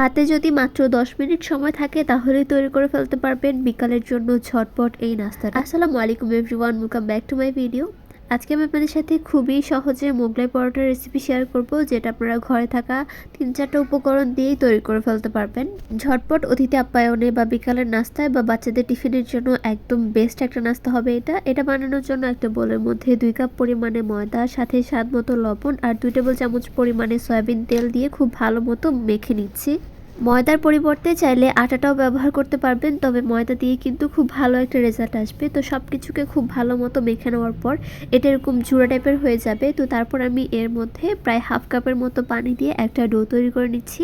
হাতে যদি মাত্র দশ মিনিট সময় থাকে, তাহলেই তৈরি করে ফেলতে পারবেন বিকালের জন্য ঝটপট এই নাস্তাটা। আসসালামু আলাইকুম everyone welcome back to my video আজকে আমি আপনাদের সাথে খুবই সহজে মোগলাই পরোটার রেসিপি শেয়ার করব, যেটা আপনারা ঘরে থাকা তিন চারটা উপকরণ দিয়েই তৈরি করে ফেলতে পারবেন। ঝটপট অতিথি আপ্যায়নে বা বিকালের নাস্তায় বা বাচ্চাদের টিফিনের জন্য একদম বেস্ট একটা নাস্তা হবে এটা। এটা বানানোর জন্য একটা বোলের মধ্যে দুই কাপ পরিমাণে ময়দা, সাথে স্বাদ মতো লবণ আর দুই টেবিল চামচ পরিমাণে সয়াবিন তেল দিয়ে খুব ভালো মতো মেখে নিচ্ছি। ময়দার পরিবর্তে চাইলে আটাটাও ব্যবহার করতে পারবেন, তবে ময়দা দিয়ে কিন্তু খুব ভালো একটা রেজাল্ট আসবে। তো সব কিছুকে খুব ভালো মতো মেখে নেওয়ার পর এটা এরকম জুড়া টাইপের হয়ে যাবে। তো তারপর আমি এর মধ্যে প্রায় হাফ কাপের মতো পানি দিয়ে একটা ডো তৈরি করে নিচ্ছি।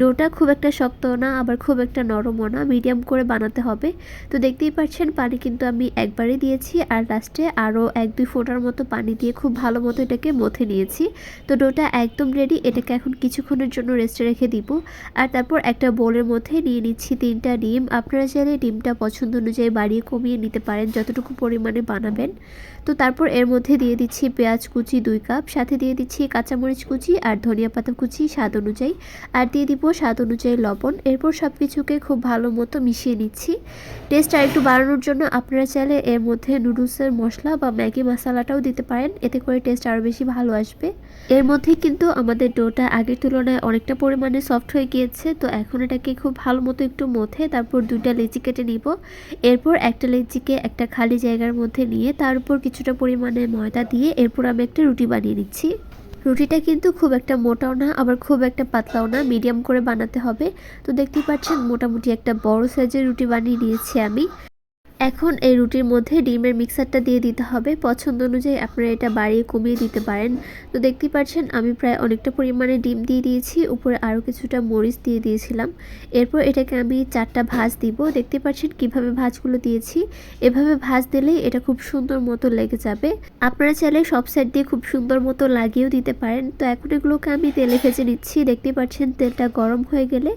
ডোটা খুব একটা শক্ত না, আবার খুব একটা নরমও না মিডিয়াম করে বানাতে হবে। তো দেখতেই পাচ্ছেন, পানি কিন্তু আমি একবারই দিয়েছি আর লাস্টে আরও এক দুই ফোঁটার মতো পানি দিয়ে খুব ভালো মতো এটাকে মথে নিয়েছি। তো ডোটা একদম রেডি এটাকে এখন কিছুক্ষণের জন্য রেস্টে রেখে দিব। আর তারপর একটা বোলের মধ্যে নিয়ে নিচ্ছি তিনটা ডিম। আপনারা চাইলে ডিমটা পছন্দ অনুযায়ী বাড়িয়ে কমিয়ে নিতে পারেন, যতটুকু পরিমাণে বানাবেন। তো তারপর এর মধ্যে দিয়ে দিচ্ছি পেঁয়াজ কুচি দুই কাপ, সাথে দিয়ে দিচ্ছি কাঁচামরিচ কুচি আর ধনিয়া পাতা কুচি স্বাদ অনুযায়ী। আর দিয়ে দিব স্বাদ অনুযায়ী লবণ। এরপর সব কিছুকে খুব ভালো মতো মিশিয়ে নিচ্ছি। টেস্ট আর একটু বাড়ানোর জন্য আপনারা চাইলে এর মধ্যে নুডলসের মশলা বা ম্যাগি মশলাটাও দিতে পারেন। এতে করে টেস্ট আরও বেশি ভালো আসবে। এর মধ্যে কিন্তু আমাদের ডোটা আগের তুলনায় অনেকটা পরিমাণে সফট হয়ে গিয়েছে। তো এখন এটাকে খুব ভালো মতো একটু মথে তারপর দুইটা লেচি কেটে নিব। এরপর একটা লেচিকে একটা খালি জায়গার মধ্যে নিয়ে তার উপর কিছুটা পরিমাণে ময়দা দিয়ে এরপর আমি একটা রুটি বানিয়ে নিচ্ছি। রুটিটা কিন্তু খুব একটা মোটাও না, আবার খুব একটা পাতলাও না, মিডিয়াম করে বানাতে হবে। তো দেখতেই পাচ্ছেন মোটামুটি একটা বড় সাইজের রুটি বানিয়ে নিয়েছি আমি। এখন এই রুটির মধ্যে ডিমের মিক্সারটা দিয়ে দিতে হবে। পছন্দ অনুযায়ী আপনারা এটা বাড়িয়ে কমিয়ে দিতে পারেন। তো দেখতে পাচ্ছেন, আমি প্রায় অনেকটা পরিমাণে ডিম দিয়ে দিয়েছি, উপরে আরও কিছুটা মরিচ দিয়ে দিয়েছিলাম। এরপর এটাকে আমি চারটা ভাজ দিব। দেখতে পাচ্ছেন কীভাবে ভাজগুলো দিয়েছি। এভাবে ভাজ দিলেই এটা খুব সুন্দর মতো লেগে যাবে। আপনারা চাইলে সব সাইড দিয়ে খুব সুন্দর মতো লাগিয়েও দিতে পারেন। তো এখন এগুলোকে আমি তেলে ভেজে নিচ্ছি। দেখতে পাচ্ছেন তেলটা গরম হয়ে গেলে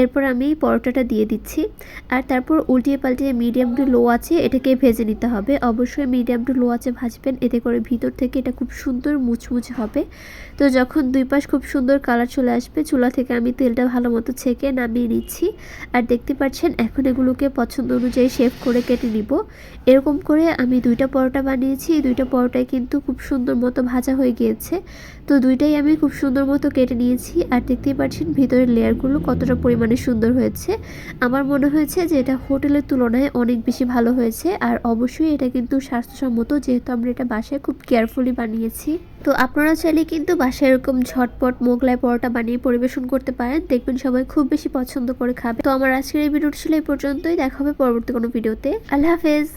এরপর আমি পরোটাটা দিয়ে দিচ্ছি। আর তারপর উল্টিয়ে পাল্টিয়ে মিডিয়াম টু লো আছে, এটাকে ভেজে নিতে হবে। অবশ্যই মিডিয়াম টু লো আছে ভাজবেন, এতে করে ভিতর থেকে এটা খুব সুন্দর মুচমুচে হবে। তো যখন দুই পাশ খুব সুন্দর কালার চলে আসবে, চুলা থেকে আমি তেলটা ভালো মতো ছেঁকে নামিয়ে নিচ্ছি। আর দেখতে পাচ্ছেন, এখন এগুলোকে পছন্দ অনুযায়ী শেভ করে কেটে নিব। এরকম করে আমি দুইটা পরোটা বানিয়েছি। এই দুইটা পরোটাই কিন্তু খুব সুন্দর মতো ভাজা হয়ে গিয়েছে। তো দুইটাই আমি খুব সুন্দর মতো কেটে নিয়েছি। আর দেখতেই পাচ্ছেন, ভিতরের লেয়ারগুলো কতটা পরিমাণে সুন্দর হয়েছে। আমার মনে হয়েছে যে এটা হোটেলের তুলনায় অনেক বেশি ভালো হয়েছে আর অবশ্যই এটা কিন্তু স্বাস্থ্যসম্মত, যেহেতু আমরা এটা বাসায় খুব কেয়ারফুলি বানিয়েছি। তো আপনারা চাইলে কিন্তু বাসায় এরকম ঝটপট মোগলাই পরোটা বানিয়ে পরিবেশন করতে পারেন। দেখবেন সবাই খুব বেশি পছন্দ করে খাবে। তো আমার আজকের এই ভিডিওটি ছিল এই পর্যন্তই। দেখা হবে পরবর্তী কোনো ভিডিওতে। আল্লাহ হাফেজ।